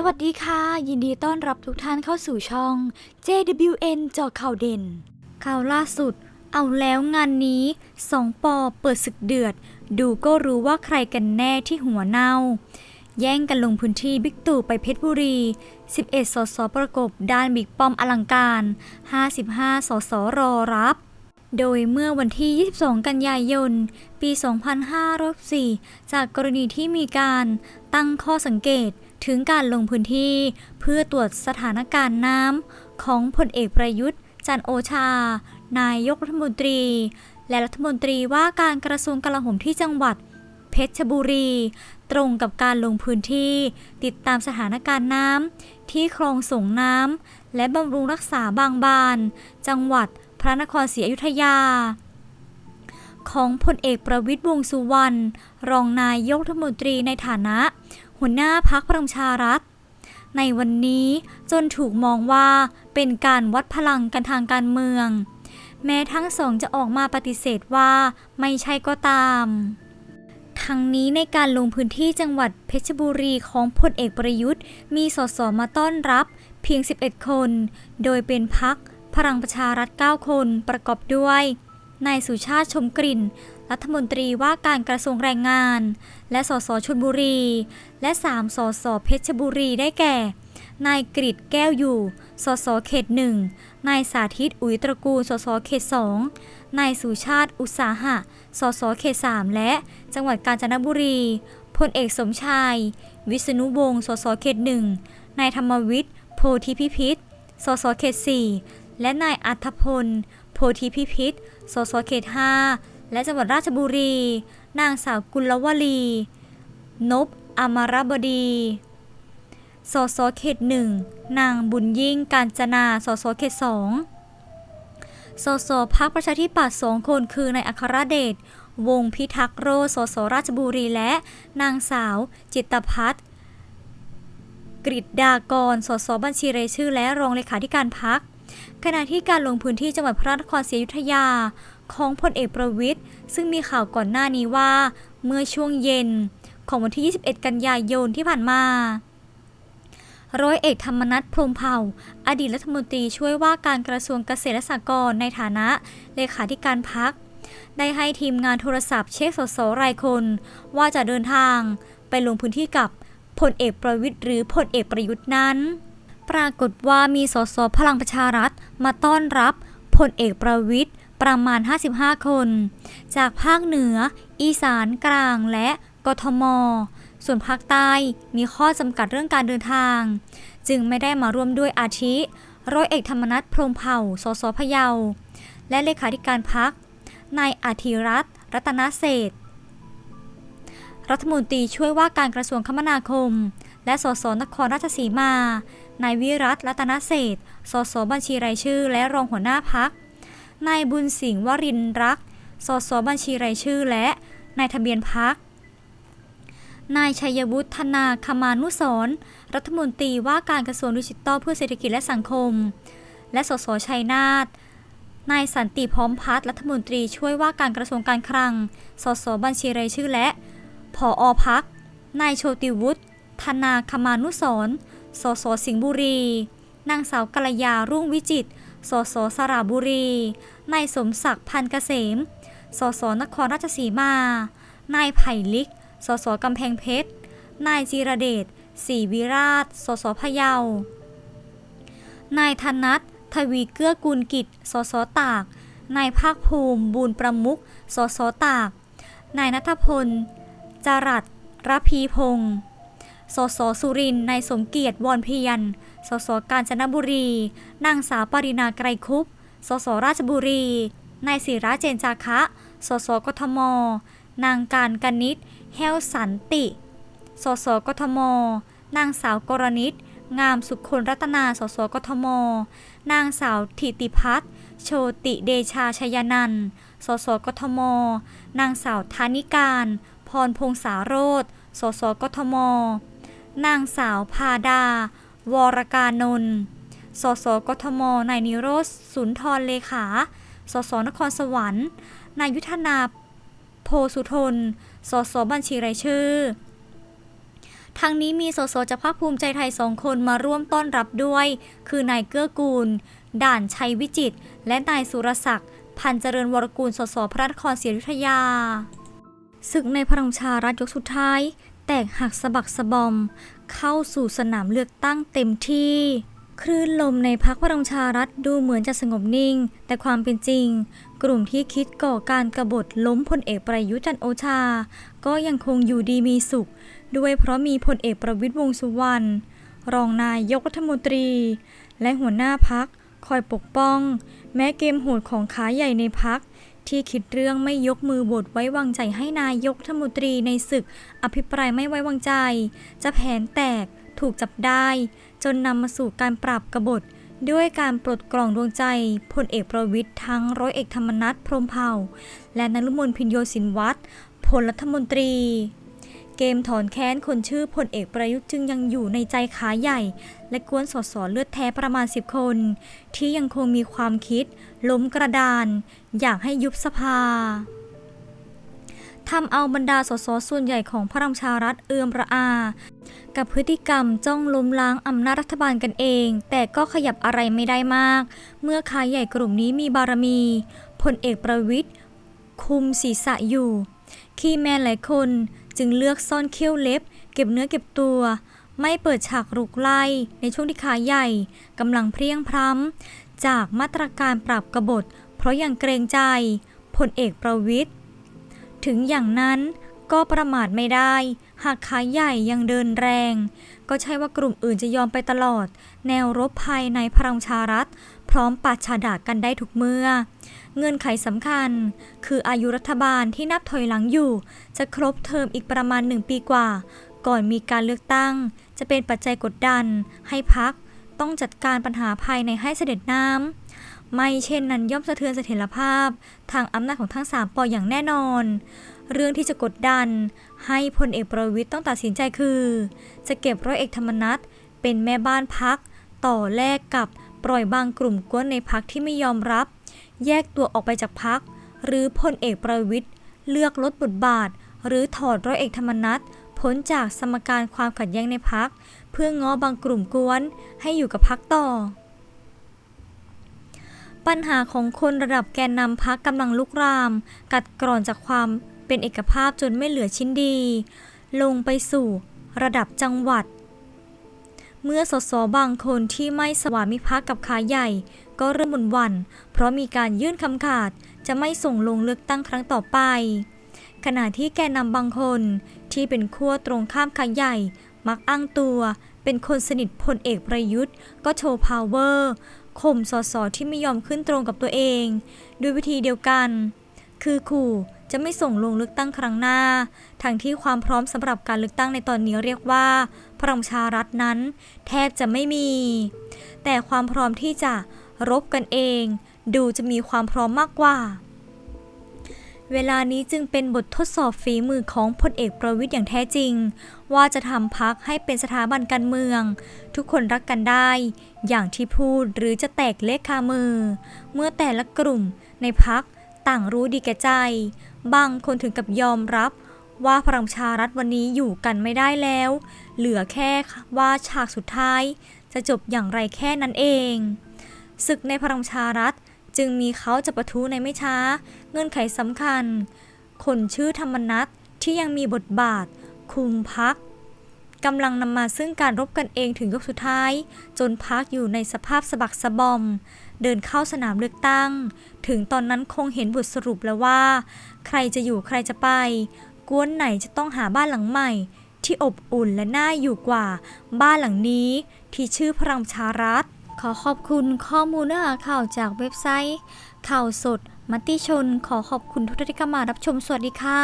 สวัสดีค่ะ ยินดีต้อนรับทุกท่านเข้าสู่ช่อง JWN จอข่าวเด่น ข่าวล่าสุด เอาแล้วงานนี้สองปอเปิดศึกเดือด ดูก็รู้ว่าใครกันแน่ที่หัวเน่า แย่งกันลงพื้นที่บิ๊กตู่ไปเพชรบุรี 11 สสประกบด้านบิ๊กป้อมอลังการ 55 สสรอรับโดยเมื่อวันที่ 22 กันยายน ปี 2504จากกรณีที่มีการตั้งข้อสังเกต ถึงการลงพื้นที่เพื่อตรวจสถานการณ์น้ำของพลเอกประยุทธ์ จันโอชา นายกรัฐมนตรี และรัฐมนตรีว่าการกระทรวงกลาโหมที่จังหวัด เพชรบุรี ตรงกับการลงพื้นที่ ติดตามสถานการณ์น้ำที่คลองส่งน้ำและบำรุงรักษาบางบาน จังหวัดพระนครศรีอยุธยาของพลเอกประวิตรวงสุวรรณ รองนายกรัฐมนตรีในฐานะ หัวหน้าพักพลังชารัฐ ในวันนี้จนถูกมองว่าเป็นการวัดพลังกันทางการเมือง แม้ทั้งสองจะออกมาปฏิเสธว่าไม่ใช่ก็ตามทั้งนี้ในการลงพื้นที่จังหวัดเพชรบุรีของพลเอกประยุทธ์ มีสสมาต้อนรับเพียง 11 คน โดยเป็นพักพลังประชารัฐ 9 คนประกอบด้วย นายสุชาติชมกลิ่น รัฐมนตรีว่าการกระทรวงแรงงาน และสสชลบุรี และ 3 สสเพชรบุรีได้แก่ นายกริดแก้วอยู่ สสเขตหนึ่งนายสาธิตอุ๋ยตระกูล สสเขตสองนายสุชาติอุตสาหะ สสเขตสามและจังหวัดกาญจนบุรี พลเอกสมชาย วิษณุวงศ์ สสเขตหนึ่งนายธรรมวิทย์ โพธิพิพิธ สสเขตสี่และนายอัธพล โพธิพิพิธ สสเขตห้า และจังหวัดราชบุรี นางสาวกุลวลี นบอมรบดี สสเขตหนึ่ง นางบุญยิ่งการจนา สสเขตสองสสพักประชาธิปัตย์สองคนคือนายอัครเดช วงศ์พิทักษ์โรสสราชบุรี และนางสาว จิตพัฒน์กฤษดากร สสบัญชีรายชื่อ และรองเลขาธิการพักขณะที่การลงพื้นที่จังหวัดพระนครศรีอยุธยา ของพลเอกประวิทย์ซึ่งมีข่าวก่อนหน้านี้ว่า เมื่อช่วงเย็นของวันที่ 21 กันยายนที่ผ่านมา ร้อยเอกธรรมนัฐพรมเผ่า อดีตรัฐมนตรีช่วยว่าการกระทรวงเกษตรและสหกรณ์ในฐานะเลขาธิการพัก ได้ให้ทีมงานโทรศัพท์เช็คสสรายคน ว่าจะเดินทางไปลงพื้นที่กับพลเอกประวิทย์หรือพลเอกประยุทธ์นั้น ปรากฏว่ามีสสพลังประชารัฐมาต้อนรับพลเอกประวิทย์ ประมาณ 55 คน จากภาคเหนือ อีสานกลางและกทม ส่วนภาคใต้มีข้อจำกัดเรื่องการเดินทาง จึงไม่ได้มาร่วมด้วยอาทิ ร้อยเอกธรรมนัฐพรมเผ่า สสพะเยา และเลขาธิการพัก นายอาธิรัตน์รัตนเศษรัฐมนตรีช่วยว่าการกระทรวงคมนาคม และสสนครราชสีมา นายวิรัตรัตนเศษสสบัญชีรายชื่อ และรองหัวหน้าพัก นายบุญสิงห์วรินรัก สสบัญชีรายชื่อและนายทะเบียนพัก นายชัยวุฒิธนาคมานุสรรัฐมนตรีว่าการกระทรวงดิจิทัลเพื่อเศรษฐกิจและสังคม และสสชัยนาทนายสันติพร้อมพัฒรัฐมนตรีช่วยว่าการกระทรวงการคลัง สสบัญชีรายชื่อและผออพัก นายโชติวุฒิธนาคมานุสรสสสิงห์บุรี นางสาวกัลยารุ่งวิจิตร สสสระบุรี นายสมศักดิ์พันเกษม สสนครราชสีมา นายไผ่ลิก สสกำแพงเพชร นายจีรเดชศรีวิราช สสพะเยา นายธนัททวีเกื้อกูลกิจ สสตาก นายภาคภูมิบูรประมุขสสตาก นายนัทพลจรัสรพีพงศ์ สสสุรินทร์นายสมเกียรติวรเพียรสสกาญจนบุรี นางสาวปรินาไกรคุปสสราชบุรี นายศิระเจนจาคะ สสกทม นางการกนิษฐ์แห้วสันติ สสกทม นางสาวกรณิตงามสุขคนรัตนา สสกทม นางสาวถิติพัฒน์โชติเดชาชยนัน สสกทม นางสาวธานิการ พรพงษาโรธสสกทม นางสาวพาดา วรกานนท์สสกทม นายนิโรธสุนทรเลขา สสนครสวรรค์ นายยุทธนาโพสุทน สสบัญชีรายชื่อทางนี้มีสสจากพรรคภูมิใจไทยสองคนมาร่วมต้อนรับด้วย คือนายเกื้อกูล ด่านชัยวิจิตและนายสุรศักดิ์ พันเจริญวรกูล สสพระนครศรีอยุธยา ศึกในพลังชารัฐยกสุดท้าย แตกหักสะบักสะบอม เข้าสู่สนามเลือกตั้งเต็มที่ คลื่นลมในพักพลังชารัฐดูเหมือนจะสงบนิ่ง แต่ความเป็นจริง กลุ่มที่คิดก่อการกบฏล้มพลเอกประยุทธ์จันโอชา ก็ยังคงอยู่ดีมีสุข ด้วยเพราะมีพลเอกประวิตรวงสุวรรณรองนายกรัฐมนตรี และหัวหน้าพักคอยปกป้อง แม้เกมโหดของขาใหญ่ในพัก ที่คิดเรื่องไม่ยกมือโหวตไว้วางใจให้นายกรัฐมนตรีในศึก อภิปรายไม่ไว้วางใจ จะแผนแตกถูกจับได้ จนนำมาสู่การปราบกบฏ ด้วยการปลดกล่องดวงใจพลเอกประวิทย์ทั้งร้อยเอกธรรมนัฐพรมเผ่า และนรุมนพินโยสินวัตรพลรัฐมนตรี เกมถอนแค้นคนชื่อพลเอกประยุทธ์จึงยังอยู่ในใจขาใหญ่ และกวนสสเลือดแท้ประมาณ 10 คน ที่ยังคงมีความคิด ล้มกระดาน อยากให้ยุบสภาทำเอาบรรดาสสส่วนใหญ่ของพระรังชารัฐเอือมระอา กับพฤติกรรมจ้องล้มล้างอำนาจรัฐบาลกันเอง แต่ก็ขยับอะไรไม่ได้มาก เมื่อขาใหญ่กลุ่มนี้มีบารมีพลเอกประวิทย์คุมศีรษะอยู่ ขี้แมนหลายคนจึงเลือกซ่อนเขี้ยวเล็บ เก็บเนื้อเก็บตัว ไม่เปิดฉากรุกไล่ ในช่วงที่ขาใหญ่กำลังเพรียงพร้ำ จากมาตรการปราบกบฏ เพราะยังเกรงใจพลเอกประวิทย์ถึงอย่างนั้นก็ประมาทไม่ได้ หากขาใหญ่ยังเดินแรง ก็ใช่ว่ากลุ่มอื่นจะยอมไปตลอด แนวรบภายในพลังชารัฐ พร้อมปาชาดากันได้ทุกเมื่อ เงื่อนไขสำคัญ คืออายุรัฐบาลที่นับถอยหลังอยู่ จะครบเทอมอีกประมาณหนึ่งปีกว่า ก่อนมีการเลือกตั้ง จะเป็นปัจจัยกดดัน ให้พักต้องจัดการปัญหาภายในให้เสด็จน้ำไม่เช่นนั้นย่อมสะเทือนเสถียรภาพ ทางอำนาจของทั้งสามปออย่างแน่นอน เรื่องที่จะกดดัน ให้พลเอกประวิตยต้องตัดสินใจคือ จะเก็บร้อยเอกธรรมนัฐเป็นแม่บ้านพักต่อแลกกับปล่อยบางกลุ่มกวนในพักที่ไม่ยอมรับ แยกตัวออกไปจากพัก หรือพลเอกประวิตยเลือกลดบทบาท หรือถอดร้อยเอกธรรมนัฐพ้นจากสมการความขัดแย้งในพัก เพื่อง้อบางกลุ่มกวนให้อยู่กับพักต่อ ปัญหาของคนระดับแกนนำพักกำลังลุกราม กัดกร่อนจากความเป็นเอกภาพจนไม่เหลือชิ้นดี ลงไปสู่ระดับจังหวัด เมื่อสสบางคนที่ไม่สวามิภักดิ์กับขาใหญ่ ก็เริ่มหมุนวัน่นเพราะมีการยื่นคำขาดจะไม่ส่งลงเลือกตั้งครั้งต่อไป ขณะที่แกนนำบางคนที่เป็นขั้วตรงข้ามขาใหญ่ มักอ้างตัวเป็นคนสนิทพลเอกประยุทธ์ ก็โชว์พาวเวอร์ข่มสสที่ไม่ยอมขึ้นตรงกับตัวเอง ด้วยวิธีเดียวกัน คือขู่ จะไม่ส่งลงเลือกตั้งครั้งหน้า ทั้งที่ความพร้อมสำหรับการเลือกตั้งในตอนนี้เรียกว่า พลังชารัฐนั้น แทบจะไม่มี แต่ความพร้อมที่จะรบกันเอง ดูจะมีความพร้อมมากกว่า เวลานี้จึงเป็นบททดสอบฝีมือของพลเอกประวิทย์อย่างแท้จริง ว่าจะทำพักให้เป็นสถาบันการเมือง ทุกคนรักกันได้ อย่างที่พูดหรือจะแตกเล็กคามือ เมื่อแต่ละกลุ่มในพัก ต่างรู้ดีแก่ใจ บางคนถึงกับยอมรับ ว่าพลังประชารัฐวันนี้อยู่กันไม่ได้แล้ว เหลือแค่ว่าฉากสุดท้าย จะจบอย่างไรแค่นั้นเองศึกในพลังประชารัฐจึงมีเขาจะประทุในไม่ช้า เงื่อนไขสำคัญ คนชื่อธรรมนัตที่ยังมีบทบาท คุมพักกำลังนำมาซึ่งการรบกันเองถึงยกสุดท้าย จนพักอยู่ในสภาพสะบักสะบอม เดินเข้าสนามเลือกตั้ง ถึงตอนนั้นคงเห็นบทสรุปแล้วว่า ใครจะอยู่ใครจะไป กวนไหนจะต้องหาบ้านหลังใหม่ ที่อบอุ่นและน่าอยู่กว่า บ้านหลังนี้ที่ชื่อพลังชารัฐ ขอขอบคุณข้อมูลเนื้อหาข่าวจากเว็บไซต์ ข่าวสด มติชน ขอขอบคุณทุกท่านที่เข้ามารับชมสวัสดีค่ะ